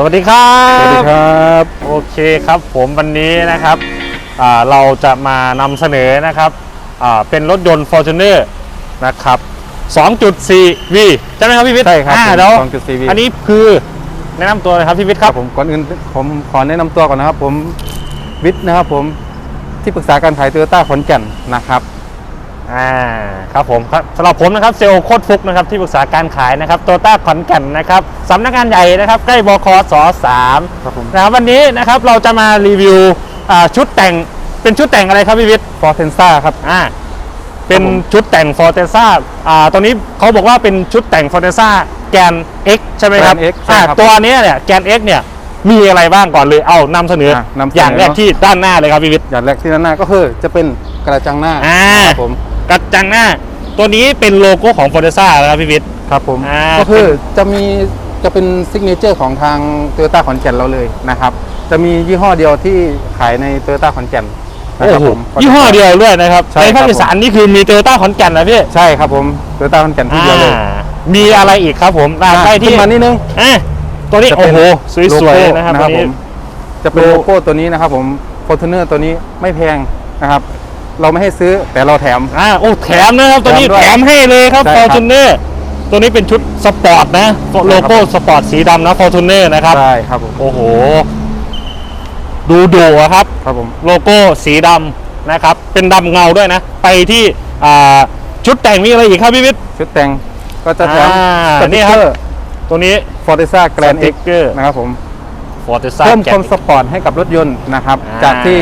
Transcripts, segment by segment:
สวัสดีครับ สวัสดีครับ โอเคครับผมวันนี้นะครับอ่าเราจะมานำเสนอนะครับอ่าเป็นรถยนต์ Fortuner นะครับ 2.4V ใช่ไหมครับพี่วิทย์ ใช่ครับอ่าผมแล้ว 2.4V อันนี้คือแนะนำตัวเลยครับพี่วิทย์ครับ ผมก่อนอื่นผมขอแนะนำตัวก่อนนะครับ ผมวิทย์นะครับผมที่ปรึกษาการขายโตโยต้าขอนแก่นนะครับ อ่าครับผมครับสำหรับผมนะครับเซลล์โคตรฟุกนะครับที่ปรึกษาการขายนะครับโตต้าขอนแก่นนะครับสำนักงานใหญ่นะครับใกล้บคสสามครับผมนะครับวันนี้นะครับเราจะมารีวิวอ่าชุดแต่งเป็นชุดแต่งอะไรครับพี่วิทย์ฟอร์เทนซ่าครับอ่าเป็นผมชุดแต่ง f o r t e z a อ่าตัวนี้เขาบอกว่าเป็นชุดแต่ง f o r t e z a แกน X ใช่ไหมครับแกน X ใช่อ่าครับตัวเนี้ยเนี่ยแกน X เนี่ยมีอะไรบ้างก่อนเลยเอานำเสนออะนำเสนออย่างแรกที่ด้านหน้าเลยครับพี่วิทย์ อย่างแรกที่ด้านหน้าก็คือจะเป็นกระจังหน้าอ่า ครับผม กระจังหน้า ตัวนี้เป็นโลโก้ของ f o r t e z a นะครับพี่วิทย์ ครับผมอ่า ก็คือจะมีจะเป็นซิกเนเจอร์ของทางโตโยต้าขอนแก่นเราเลยนะครับ จะมียี่ห้อเดียวที่ขายในโตโยต้าขอนแก่นนะโอ้ครับโหผม ยี่ห้อเดียวด้วยนะครับใช่ในภาคครับอีสานนี่คือมีโตโยต้าขอนแก่นนะพี่ใช่ครับผมโตโยต้าขอนแก่นที่เดียวเลยอ่ามีอะไรอีกครับผมอ่าใกล้ที่ขึ้นมานิดนึง อะตัวนี้จะโอ้เป็นโหสวยโลๆโก้นะครับนะคตัรัวบผนี้ มจะเป็นโลโลโก้ตัวนี้นะครับผมฟอร์ทูเนอร์ตัวนี้ไม่แพงนะครับ เราไม่ให้ซื้อแต่เราแถม อ่าโอ้แถมนะครับตัวนี้แถมด้วยแถมให้เลยครับใช่ฟคอรับร์จูเนอร์ตัวนี้เป็นชุดสปอร์ตนะโลโก้สปอร์ตสีดำนะฟอร์จูเนอร์นะครับใช่ครับผมโอ้โห ดูดูอะครับ ครับผม โลโก้สีดำนะครับ เป็นดำเงาด้วยนะ ไปที่อ่าชุดแต่งมีอะไรอีกครับพี่วิทย์ ชุดแต่งก็จะแถมอ่าสนี่ติ๊กคเกรับอร์ตัวนี้ ฟอร์เตซ่าแกรนสเอ็ติ๊กกเกอร์ นะครับผม ฟอร์ติซ่า เพิ่มความสปอร์ตให้กับรถยนต์นะครับ อ่า จากที่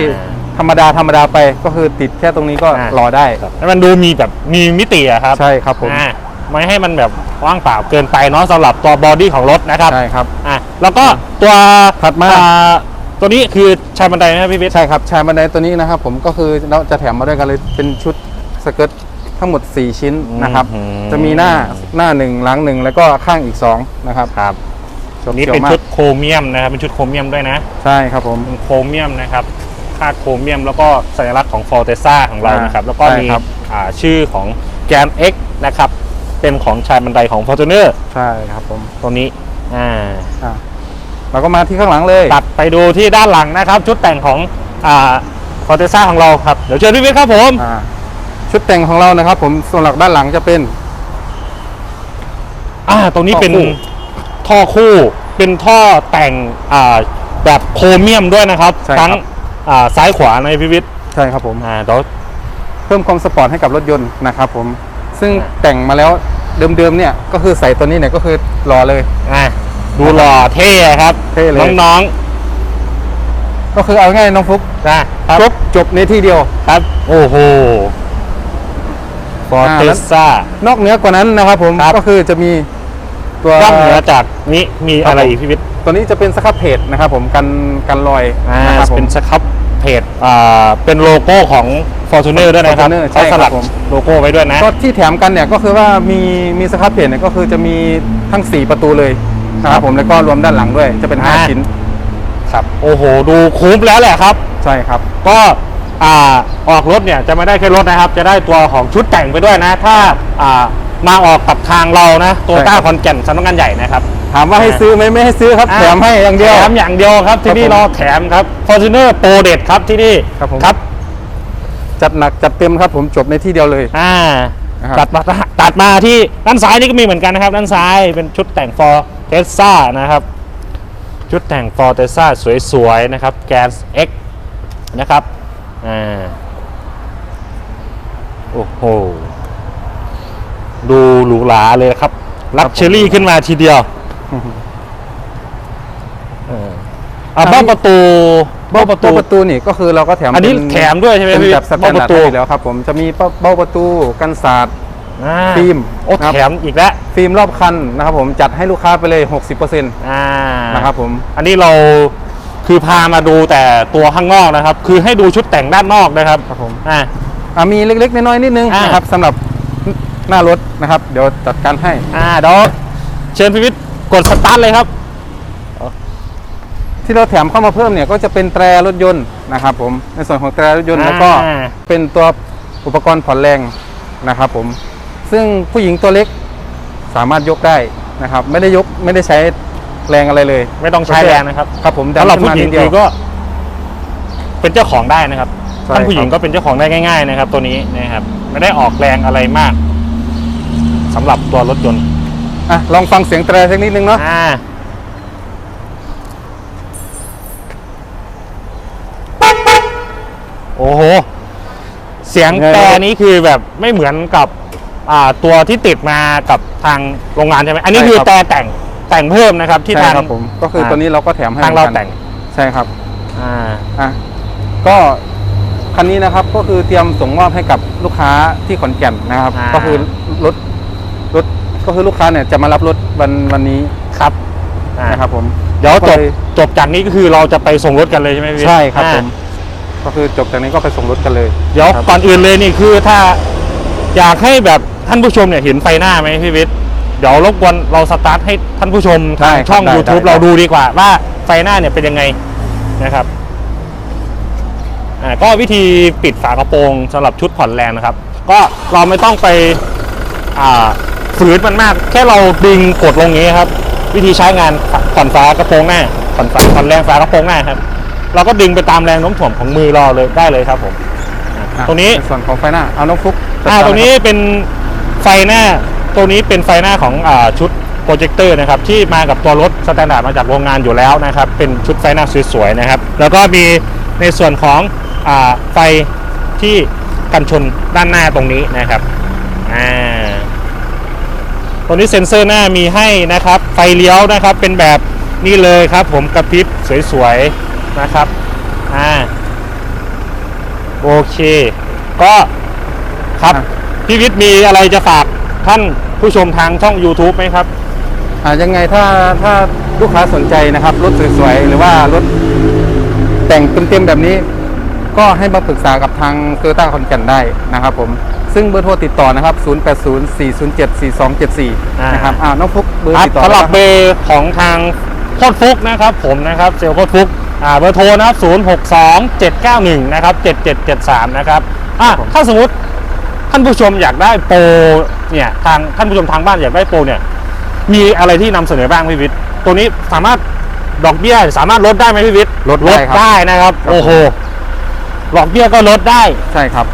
ธรรมดาธรรมดาไปก็คือติดแค่ตรงนี้ก็อ่ารอได้ให้มันดูมีแบบมีมิติอะครับใช่ครับผมอ่าไม่ให้มันแบบว่างเปล่าเกินไปเนาะสำหรับตัวบอดี้ของรถนะครับใช่ครับ อะแล้วก็ตัวถัดมา อ่ตัวนี้คือชายบันไดนะครับพี่วิทย์ใช่ครับชายบันไดตัวนี้นะครับผมก็คือเราจะแถมมาด้วยกันเลยเป็นชุดสเกิร์ตทั้งหมด 4 ชิ้นนะครับ อืมจะมีหน้าหน้าหนึ่งหลังหนึ่งแล้วก็ข้างอีก 2 นะครับครับตัวนี้ขียวเป็นมากชุดโครเมียมนะครับเป็นชุดโครเมียมด้วยนะ ใช่ครับผม เป็นโครเมียมนะครับ คาดโครเมียม แล้วก็สัญลักษณ์ของฟอร์เตซ่าของเราอ่านนะครับ แล้วก็ใช่มีครับอ่าชื่อของแกน X นะครับ เป็นของชายบันไดของ f o r t u n e r ใช่ครับผมตัวนี้อ่าอะเราก็มาที่ข้างหลังเลย ตัดไปดูที่ด้านหลังนะครับ ชุดแต่งของอ่าฟอร์เตซ่าของเราครับ เดี๋ยวเชิญพี่วิทย์ครับผมอ่าชุดแต่งของเรานะครับ ผมส่วนหลักด้านหลังจะเป็น อ่าตรงนี้เป็นท่อคู่ท่อคู่เป็นท่อแต่งอ่าแบบโครเมียมด้วยนะครับใช่ครับทั้งอ่า ซ้ายขวาในพิวิทย์ใช่ครับผมอ่าเดี๋ยวเพิ่มความสปอร์ตให้กับรถยนต์นะครับผมซึ่งอ่าแต่งมาแล้วเดิมๆเนี่ยก็คือใส่ตัวนี้เนี่ยก็คือรอเลยอ่าดูหล่อเท่ครับเท่เลยน้องก็คือเอาง่ายน้องฟุกๆนะครับครบจบในที่เดียวครับ โอ้โหฟอร์เตซ่านอกเหนือกว่านั้นนะครับผมครับก็คือจะมีตัวนอกเหนือจากนี้มีอะไรอีกพี่วิทย์ตัวนี้จะเป็นสครับเพจนะครับผมกันกันรอยอ่านะครับผมเป็นสครับ เพจอ่าเป็นโลโก้ของ Fortuner ด้วยนะครับ Fortuner เขาใช่สครับลักผม โลโก้ไว้ด้วยนะ ก็ที่แถมกันเนี่ยก็คือว่ามีมีสครับเพจเนี่ยก็คือจะมีทั้ง 4 ประตูเลยนะครับผมแล้วก็รวมด้านหลังด้วยจะเป็น อ่า 5 ชิ้นครับ โอ้โห ดูคุ้มแล้วแหละครับ ใช่ครับ ก็อ่าออกรถเนี่ยจะไม่ได้แค่รถนะครับ จะได้ตัวของชุดแต่งไปด้วยนะ ถ้าอ่า มาออกกับทางเรานะโตใช่ต้าครับคอนแก่นสำนักงานใหญ่นะครับ ถามว่าให้ซื้อไหมไม่ให้ซื้อครับ แถมให้อย่างเดียวแถมอย่างเดียวครับ ที่นี่ครับผมเราแถมครับ Fortuner Pro เด็ดครับที่นี่ครับผมครับจัดหนักจัดเต็มครับผมจบในที่เดียวเลย อ่านะครับตัดมาตัดมาที่ด้านซ้ายนี่ก็มีเหมือนกันนะครับ ด้านซ้ายเป็นชุดแต่ง for Tesla นะครับ ชุดแต่ง for Tesla สวยๆนะครับแกน X นะครับอ่าโอ้โห ดูหรูหราเลยครับลักเชอรี่ขึ้นมาทีเดียวเอออะอันนี้เบ้าประตูเบ้าประตูเบ้าประตูนี่ก็คือเราก็แถมอันนี้เป็แถมด้วยใช่ไหมเป็นพี่แบบสแตนดาร์ดเบ้าประตูให้แล้วครับ ผมจะมีเบ้าเบ้าประตูกันศาสตร์อ่าฟิล์มโอ้ครับแถมอีกแล้วฟิล์มรอบคันนะครับ ผมจัดให้ลูกค้าไปเลย 60%นอ่าะครับผมอันนี้เราคือพามาดูแต่ตัวข้างนอกนะครับ คือให้ดูชุดแต่งด้านนอกนะครับครับผมอ่าอะมีเล็กๆน้อยๆนิดนึงอ่านนะครับสำหรับ หน้ารถนะครับ เดี๋ยวจัดการให้ อ่าเดี๋ยวเชิญพิวิทย์กดสตาร์ทเลยครับ ที่เราแถมเข้ามาเพิ่มเนี่ยก็จะเป็นแตรรถยนต์นะครับ ผมในส่วนของแตรรถยนต์อ่าแล้วก็เป็นตัวอุปกรณ์ผ่อนแรงนะครับ ผมซึ่งผู้หญิงตัวเล็กสามารถยกได้นะครับ ไม่ได้ยกไม่ได้ใช้แรงอะไรเลยไม่ต้องใช้แรงนะครับครับ ผมดันสำหรับขึ้นผู้มาหญิงนิดเดียคืวอก็ เป็นเจ้าของได้นะครับใช่ท่านผู้หญิงครับ ก็เป็นเจ้าของได้ง่าย ๆ นะครับ ตัวนี้นะครับ ไม่ได้ออกแรงอะไรมาก สำหรับตัวรถยนต์อะลองฟังเสียงแตรสักนิดนึงเนาะอ่าโอ้โห เสียงแต่นี้คือแบบไม่เหมือนกับอ่าตัวที่ติดมากับทางโรงงานใช่ไหมอันนี้คือแต่แต่งแต่งเพิ่มนะครับ ที่ใช่ทาง ครับผมก็คือตัวนี้เราก็แถมให้ทางเราหมือนกันแต่งใช่ครับ อ่าอะก็คันนี้นะครับก็คือเตรียมส่งมอบให้กับลูกค้าที่ขอนแก่นนะครับอ่าก็คือรถ รถก็คือลูกค้าเนี่ยจะมารับรถวันวันนี้ครับอ่านะครับผม เดี๋ยวจก็บเลยจบจากนี้ก็คือเราจะไปส่งรถกันเลยใช่ไหมพี่ใช่ครับอ่าผม ก็คือจบจากนี้ก็ไปส่งรถกันเลย เดี๋ยวครับ ก่อนอื่นเลยนี่คือถ้าอยากให้แบบท่านผู้ชมเนี่ยเห็นไฟหน้าไหมพี่วิทย์เดี๋ยวรบกวนเราสตาร์ทให้ท่านผู้ชมทางได้ครับช่อง ได้ YouTube ได้ เราดูดีกว่าว่าไฟหน้าเนี่ยเป็นยังไงนะครับอ่าก็วิธีปิดฝากระโปรงสำหรับชุดผ่อนแรงนะครับ ก็เราไม่ต้องไปอ่า ฝืนมันมาก แค่เราดึงกดลงอย่างนี้ครับ วิธีใช้งานผ่อนฝากระโปรงหน้าผ่อนฝาผ่อนแรงฝากระโปรงหน้าครับ เราก็ดึงไปตามแรงโน้มถ่วงของมือเราเลยได้เลยครับผมอ่าอะตรงนี้ใส่วนของไฟหน้าเอาน้องฟุกอ่าจัดกตรงนี้เลยคบเป็นไฟหน้าตัวนี้เป็นไฟหน้าของอาชุดโปรเจคเตอร์นะครับที่มากับตัวรถสแตนดาร์ดมาจากโรงงานอยู่แล้วนะครับเป็นชุดไฟหน้าสวยๆนะครับ แล้วก็มีในส่วนของอาไฟที่กันชนด้านหน้าตรงนี้นะครับอ่า ตัวนี้เซ็นเซอร์หน้ามีให้นะครับ ไฟเลี้ยวนะครับเป็นแบบนี้เลยครับ ผมกระพริบสวยๆนะครับอ่าโอเค ก็ครับพี่วิทย์มีอะไรจะฝากท่านผู้ชมทางช่อง YouTube ไหมครับอ่ายังไงถ้าถ้าลูกค้าสนใจนะครับรถสวยๆหรือว่ารถแต่งเต็มๆแบบนี้ ก็ให้มาปรึกษากับทางโตโยต้าคอนแก่นได้นะครับผม ซึ่งเบอร์โทรติดต่อนะครับ 0804074274 นะครับอ่าน้องฟุกเบอร์ครับติดต่อสำหรับนะคเบอร์ของทางโคตรฟุกนะครับ ผมนะครับเซลล์โคตรฟุกอ่าเบอร์โทรนะครับ062 791นะครับ7773 นะครับอะถ้าสมมติท่านผู้ชมอยากได้โปรเนี่ยทางท่านผู้ชมทางบ้านอยากได้โปรเนี่ยมีอะไรที่นำเสนอบ้างพี่วิทย์ตัวนี้สามารถดอกเบี้ยสามารถลดได้ไหมพี่วิทย์ลดได้ครับได้นะครับครับ โอ้โหดอกเบี้ยก็ลดได้ใช่ครับ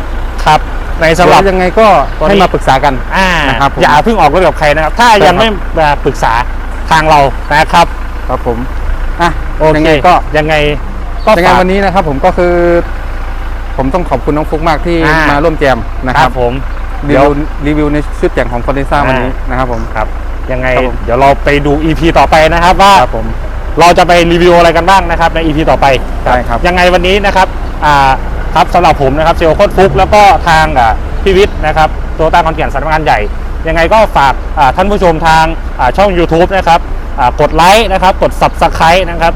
ครับ ในสำหรับ เดี๋ยวยังไงก็ตัวนี้ ให้มาปรึกษากัน อ่านะครับผมอย่าเพิ่งออกรถกับใครนะครับ ถ้าใช่ยังครับไม่มาปรึกษาทางเรานะครับครับผมอะโอยังเคไงก็ยังไงก็ยังไงฝาก วันนี้นะครับ ผมก็คือ ผมต้องขอบคุณน้องฟุกมากที่อ่าม มาร่วมแจมนะคครัรับบผม รีเดี๋ยววิวรีวิวในชุดแต่งของฟอร์เรซ่าอ่า วันนี้นะครับผม ครับยังไงครับผม เดี๋ยวเราไปดู EP ต่อไปนะครับว่าครับผมเราจะไปรีวิวอะไรกันบ้างนะครับใน EP ต่อไป ได้ครับ ยังไงวันนี้นะครับอ่า ครับสำหรับผมนะครับเซลล์โคตรฟุกแล้วก็ทางอ่าพี่วิทย์นะครับตัวตาคอนเกียนสำนักงานใหญ่ ยังไงก็ฝากอ่าท่านผู้ชมทางอ่าช่อง YouTube นะครับอ่ากดไลค์นะครับกด Subscribe นะครับ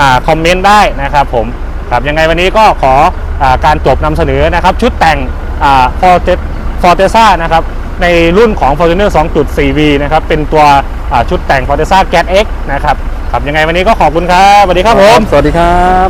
อ่าคอมเมนต์ได้นะครับผมครับยังไงวันนี้ก็ขออาการจบนำเสนอนะครับชุดแต่งอ่า Forte Forteza นะครับในรุ่นของ Fortuner 2.4V นะครับเป็นตัวอ่าชุดแต่ง Forteza Gas X นะครับครับยังไงวันนี้ก็ขอบคุณครับสวัสดีครับผม สวัสดีครับ